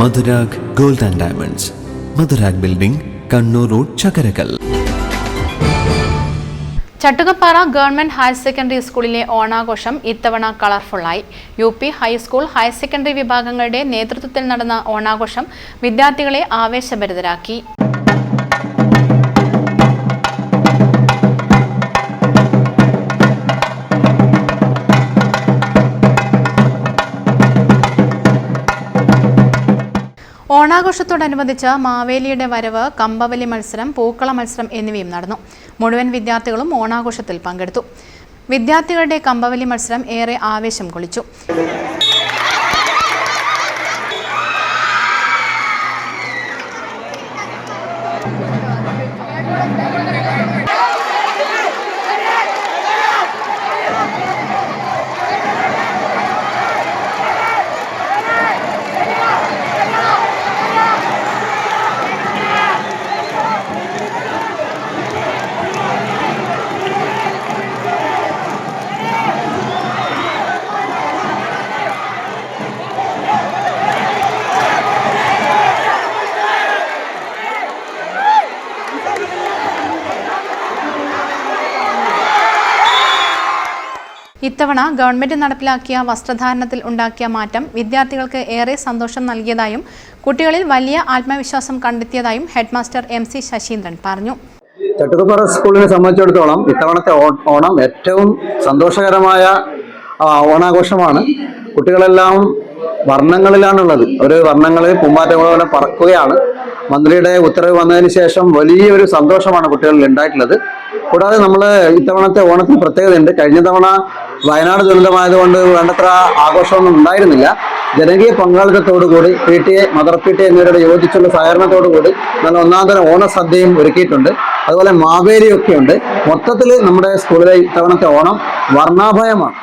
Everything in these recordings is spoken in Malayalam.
Madhurag gold and diamonds. Madhurag building Kannur road Chakkarakkal. Chattukappara government higher secondary സ്കൂളിലെ ഓണാഘോഷം ഇത്തവണ കളർഫുള്ളായി. U P high school higher secondary വിഭാഗങ്ങളുടെ നേതൃത്വത്തിൽ നടന്ന ഓണാഘോഷം വിദ്യാർത്ഥികളെ ആവേശഭരിതരാക്കി. ഓണാഘോഷത്തോടനുബന്ധിച്ച് മാവേലിയുടെ വരവ് കമ്പവലി മത്സരം പൂക്കള മത്സരം എന്നിവയും നടന്നു. മുഴുവൻ വിദ്യാർത്ഥികളും ഓണാഘോഷത്തിൽ പങ്കെടുത്തു. വിദ്യാർത്ഥികളുടെ കമ്പവലി മത്സരം ഏറെ ആവേശം കൊള്ളിച്ചു. ഇത്തവണ ഗവൺമെന്റ് നടപ്പിലാക്കിയ വസ്ത്രധാരണത്തിൽ ഉണ്ടാക്കിയ മാറ്റം വിദ്യാർത്ഥികൾക്ക് ഏറെ സന്തോഷം നൽകിയതായും കുട്ടികളിൽ വലിയ ആത്മവിശ്വാസം കണ്ടെത്തിയതായും ഹെഡ്മാസ്റ്റർ എം സി ശശീന്ദ്രൻ പറഞ്ഞു. ചട്ടുകപ്പാറ സ്കൂളിനെ സംബന്ധിച്ചിടത്തോളം ഇത്തവണത്തെ ഓണം ഏറ്റവും സന്തോഷകരമായ ഓണാഘോഷമാണ്. കുട്ടികളെല്ലാം വർണങ്ങളിലാണുള്ളത്. ഒരു വർണങ്ങളിൽ പൂമ്പാറ്റകൾ പോലെ പറക്കുകയാണ്. മന്ത്രിയുടെ ഉത്തരവ് വന്നതിന് ശേഷം വലിയൊരു സന്തോഷമാണ് കുട്ടികളിൽ ഉണ്ടായിട്ടുള്ളത്. കൂടാതെ നമ്മൾ ഇത്തവണത്തെ ഓണത്തിന് പ്രത്യേകതയുണ്ട്. കഴിഞ്ഞ തവണ വയനാട് ദുരന്തമായതുകൊണ്ട് വേണ്ടത്ര ആഘോഷമൊന്നും ഉണ്ടായിരുന്നില്ല. ജനകീയ പങ്കാളിത്തത്തോടുകൂടി P T A mother P T എന്നിവരുടെ യോജിച്ചുള്ള സഹകരണത്തോടുകൂടി നല്ല ഒന്നാം തരം ഓണസദ്യയും ഒരുക്കിയിട്ടുണ്ട്. അതുപോലെ മാവേലിയൊക്കെ ഉണ്ട്. മൊത്തത്തിൽ നമ്മുടെ സ്കൂളിലെ ഇത്തവണത്തെ ഓണം വർണാഭയമാണ്.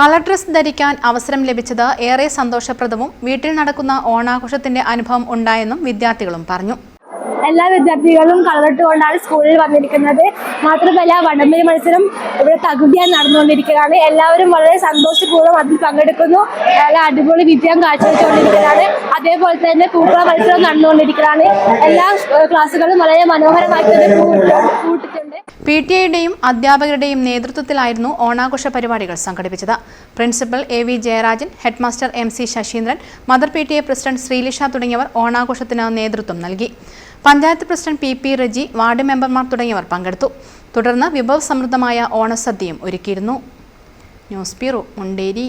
കളർ ഡ്രസ് ധരിക്കാൻ അവസരം ലഭിച്ചത് ഏറെ സന്തോഷപ്രദവും വീട്ടിൽ നടക്കുന്ന ഓണാഘോഷത്തിന്റെ അനുഭവം ഉണ്ടായെന്നും വിദ്യാർത്ഥികളും പറഞ്ഞു. എല്ലാ വിദ്യാർത്ഥികളും കളറിട്ടുകൊണ്ടാണ് സ്കൂളിൽ വന്നിരിക്കുന്നത്. മാത്രമല്ല വടംവലി മത്സരം ഇവിടെ തകുതിയായി നടന്നുകൊണ്ടിരിക്കുകയാണ്. എല്ലാവരും വളരെ സന്തോഷപൂർവം അതിൽ പങ്കെടുക്കുന്നു. നല്ല അടിപൊളി വിജയം കാഴ്ചവെച്ചുകൊണ്ടിരിക്കുകയാണ്. അതേപോലെ തന്നെ പൂക്കള മത്സരം നടന്നുകൊണ്ടിരിക്കുകയാണ്. എല്ലാ ക്ലാസ്സുകളും വളരെ മനോഹരമായിട്ട് പി ടി ഐയുടെയും അധ്യാപകരുടെയും നേതൃത്വത്തിലായിരുന്നു ഓണാഘോഷ പരിപാടികൾ സംഘടിപ്പിച്ചത്. Principal A V Jayarajan headmaster M C Sasheendran mother P T I president Sreelisha തുടങ്ങിയവർ ഓണാഘോഷത്തിന് നേതൃത്വം നൽകി. Panchayat president P P Reji ward മെമ്പർമാർ തുടങ്ങിയവർ പങ്കെടുത്തു. തുടർന്ന് വിഭവസമൃദ്ധമായ ഓണസദ്യയും ഒരുക്കിയിരുന്നു. News bureau Munderi.